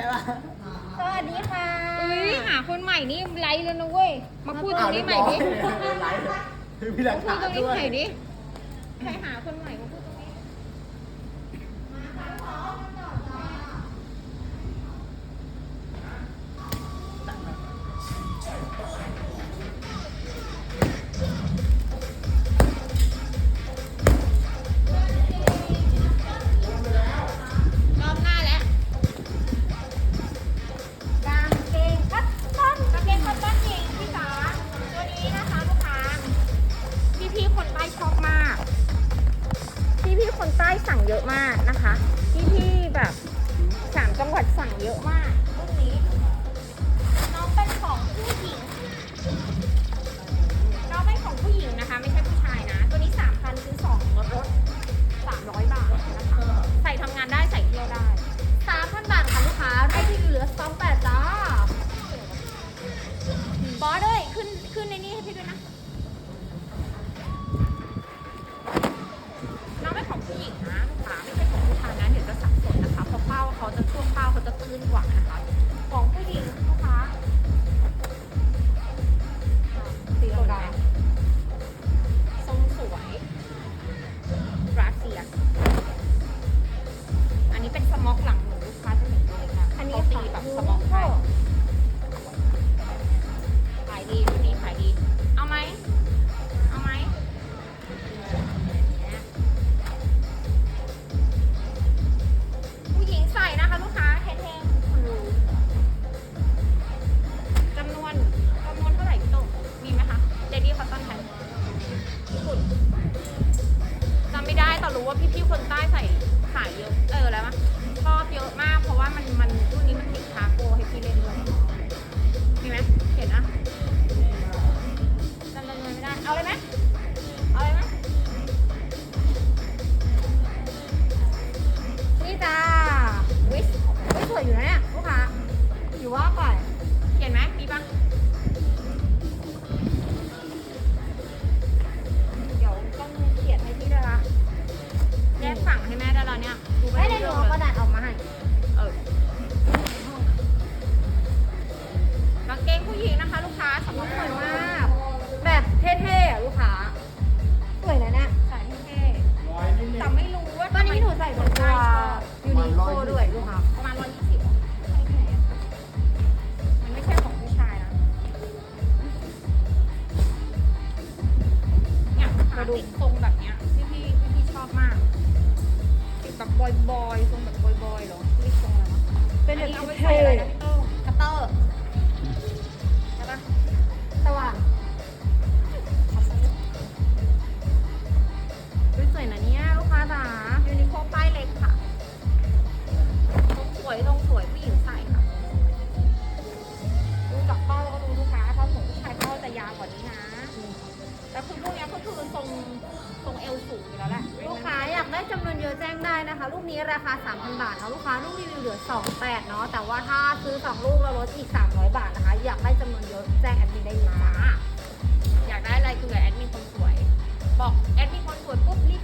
ช่ป่ะสวัสดีค่ะอุ้ยหาคนใหม่นี่ไลฟ์แล้วนะเว้ย มาพูดตรงนี้ใหม่ดิ ไลฟ์คือพี่หลักพูดตรงนี้ใหม่ดิ ใครหาคนใหม่ 哇看着好 บอยทรงแบบบอยๆเหรอเรียทรงอะไรวะเป็นแบบเอาไปใส่อะไรนะโต้คัตเตอร์สว่างอุ๊สวยนะเนี่ยลูกค้าจ๋ยูนิโคป้ายเล็กค่ะทรงสวยทรงสวยผู้หญิงใส่ค่ะดูกเป้าแล้วก็รู้ลูกค้าเพราะผมผู้ชายเป้าจะยาวกว่านี้นะ แต่คือพวกเนี้ยก็คือทรงทรงเอวสูงอยู่แล้วแหละ จำนวนเยอะแจ้งได้นะคะ ลูกนี้ราคา 3,000 บาทเนาะลูกค้าลูกรีวิวเหลือ 28เนาะแต่ว่าถ้าซื้อ 2 ลูกเราลดอีก 300 บาทนะคะ อยากได้จำนวนเยอะแจ้งแอดมินได้เลยจ้าอยากได้อะไรคือแอดมินคนสวย บอกแอดมินคนสวยปุ๊บรี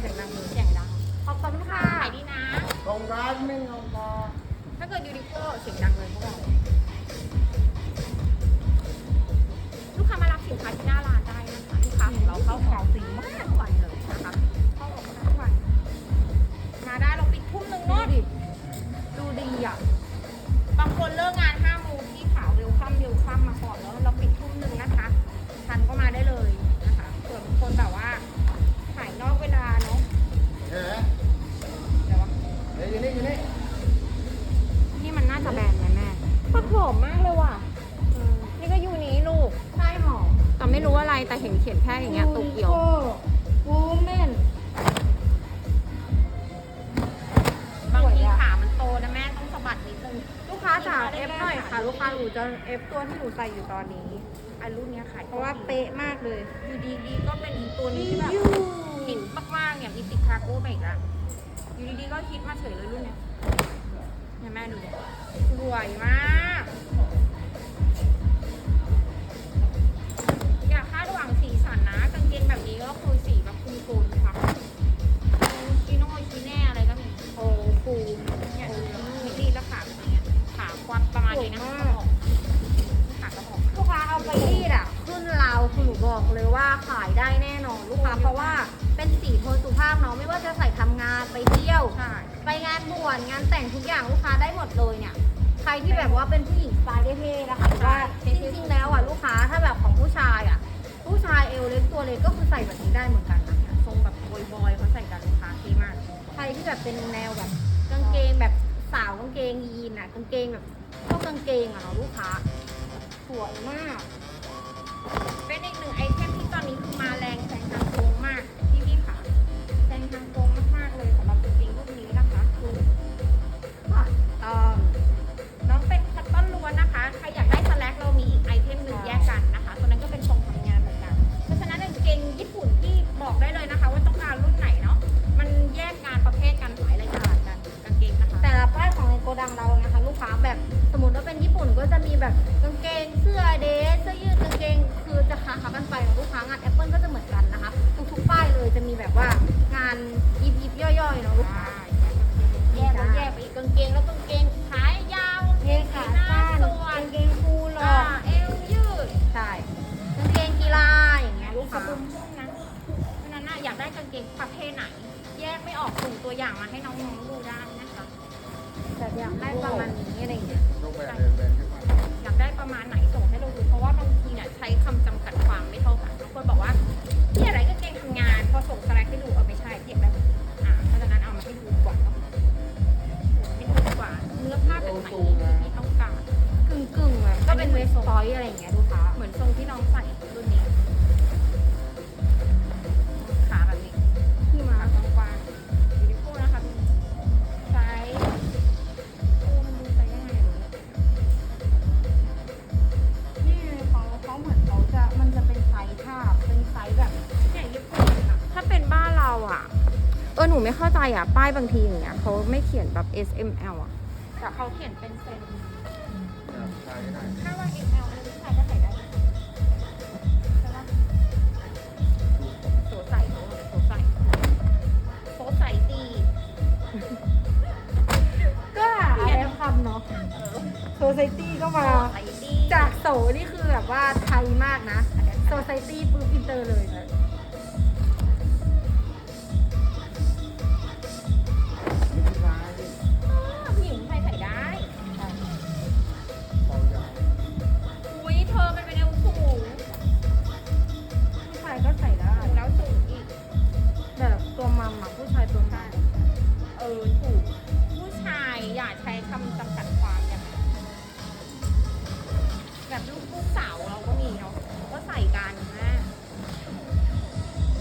เสียงดังเสียงดังขอบคุณค่ะขายดีนะตรงร้านไม่งงพอถ้าเกิดยูนิโคเสียงดังเลยพวกเราลูกค้ามารับสินค้าที่หน้าร้านได้นะคะลูกค้าของเราเข้าออกฟรีมากทุกวันเลยนะคะเข้าออกทุกวัน มาได้เราปิดทุ่มหนึ่งเนาะดูดีอะบางคนเลิกงาน ลูกค้าจ๋าเอฟหน่อยค่ะ ลูกค้าหนูจะเอฟตัวที่หนูใส่อยู่ตอนนี้อันรุ่นเนี้ยขายเพราะว่าเป๊ะมากเลยอยู่ดีๆก็เป็นตัวนี้ที่แบบหินมากๆอย่างอีติคาโก้ไปอีกละอยู่ดีๆก็คิดมาเฉยเลยรุ่นเนี้ยเห็นไหมดูรวยมาก เล็ก็คือใส่แบบนี้ได้เหมือนกันนะทรงแบบบอยๆเขาใส่กันลูกค้าเท่มาก ใครที่แบบเป็นแนวแบบกางเกงแบบสาวกางเกงยีนอะกางเกงแบบพวกกางเกงอะลูกค้าสวยมาก เป็นอีกหนึ่งไอเทมที่ตอนนี้คือมาแรง อะ ป้ายบางทีอย่างเงี้ยเขาไม่เขียนแบบ S M L อะแต่เขาเขียนเป็นเซนถ้าว่า SML อะไรผู้ชายก็ใส่ได้ใช่ปโสใสโสโใสโสใส่ตีก็อะไรคำเนาะโซไซตี้ก็มาจากโสนี่คือแบบว่าไทยมากนะโซไซตี้ปุ๊บอินเตอร์เลย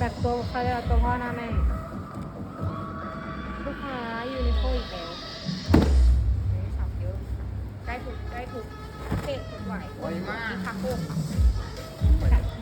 แต่ตัวเขาเรียกว่าตัวพ่อหน้าแม่ ลูกค้ายูนิโคอีกแล้วสองเยอะได้ถูกได้ถูกเพศถูกไหวไหวมาก คาโก้ค่ะ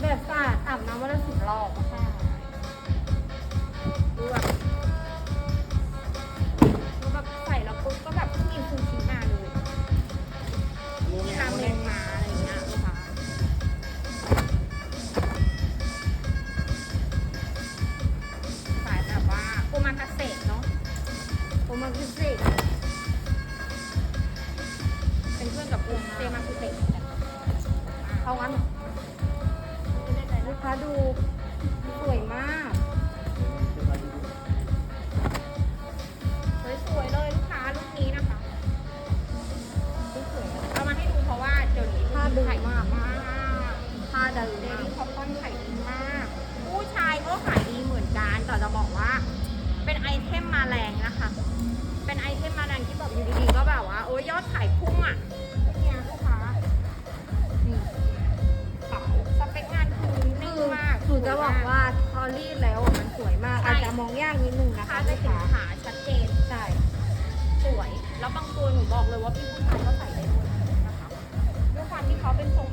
แบบสะอาดอาบน้ำวันละสิบรอบค่ะ เอ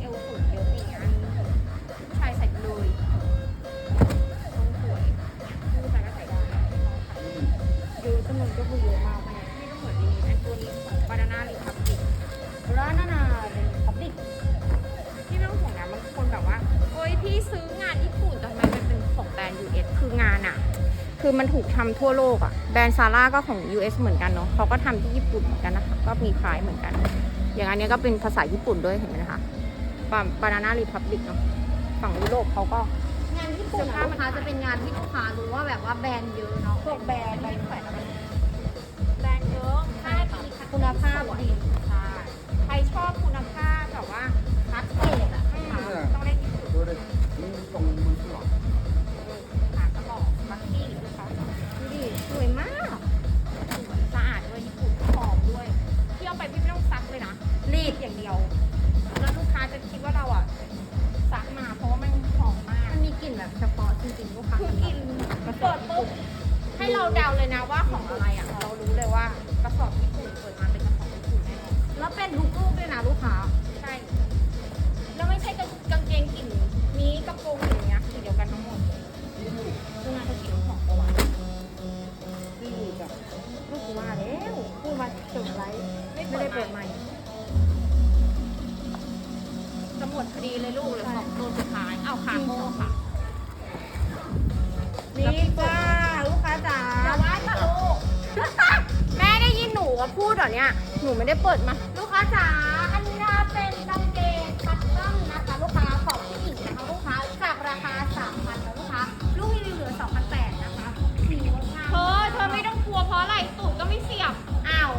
เขาเป็นทรงเอวสูงเยอะอย่างเงี้ยผู้ชายใส่เลยทรงสวยผู้ชายก็ใส่ได้น้องใส่เยอะจำนวนก็คือเยอะมากนี่ก็เหมือนดีอันตัวนี้ของบานาน่ารีพับบิกร้านนานาเป็นพับบิกพี่ไม่ต้องห่วงนะบางคนแบบว่าโอ๊ยพี่ซื้องานญี่ปุ่นแต่ทำไมมันเป็นของแบรนด์ US คืองานอะคือมันถูกทำทั่วโลกอะแบรนด์ซาร่าก็ของ US เหมือนกันเนาะเขาก็ทำที่ญี่ปุ่นเหมือนกันนะคะ ก็มีคล้ายเหมือนกัน อย่างอันเนี้ยก็เป็นภาษาญี่ปุ่นด้วยเห็นไหมนะคะ บานาน่ารีพับบิกเนาะฝั่งยุโรปเขาก็ งานญี่ปุ่นอะลูกค้าจะเป็นงานที่ลูกค้ารู้ว่าแบบว่าแบรนด์เยอะเนาะพวกแบรนด์อะไรแขวนอะไรแบรนด์เยอะค่าดีค่ะคุณภาพดีใช่ใครชอบคุณภาพแบบว่าคัดเกรดอะอืมต้องเล่นญี่ปุ่นดูดินี่ตรงมือหลอ ดพอดีเลยลูกเหลยสองตัวสุดท้าย เอาคาโม่ค่ะนี่จ้าลูกค้าจ๋าอย่าว่าค่ะลูก แม่ได้ยินหนูว่าพูดเหรอเนี่ย หนูไม่ได้เปิดมา ลูกค้าจ๋า อันนี้นะคะเป็นกางเกงคัตตอนนะคะลูกค้าของผู้หญิงนะคะลูกค้าจากราคา3,000นะลูกค้า ลูกรีวิวเหลือ2,800นะคะสีงดงามเธอเธอไม่ต้องกลัวเพราะอะไรตูดก็ไม่เสียบ อ้าว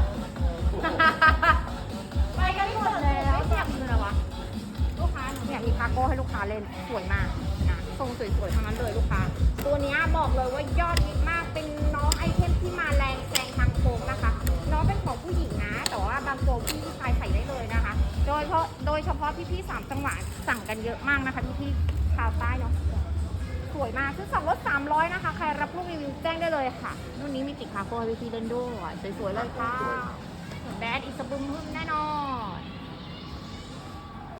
ไปกันหมดแล้วไม่เสีย ค้าหนูเนี่ยมีคาโก้ให้ลูกค้าเล่นสวยมากนะทรงสวยๆทั้งนั้นเลยลูกค้า ตัวเนี้ยบอกเลยว่ายอดฮิตมากเป็นน้องไอเทมที่มาแรงแซงทางโค้งนะคะ น้องเป็นของผู้หญิงนะ แต่ว่าบางตัวพี่ผู้ชายใส่ได้เลยนะคะ โดยเฉพาะโดยเฉพาะพี่ๆสามจังหวัดสั่งกันเยอะมากนะคะพี่ๆชาวใต้เนาะสวยมากซื้อสองลดสามร้อยนะคะ ใครรับลูกรีวิวแจ้งได้เลยค่ะรุ่นนี้มีติดคาโก้ให้พี่ๆเล่นด้วยสวยๆเลยค่ะแบดอีสบึมบึมแน่นอน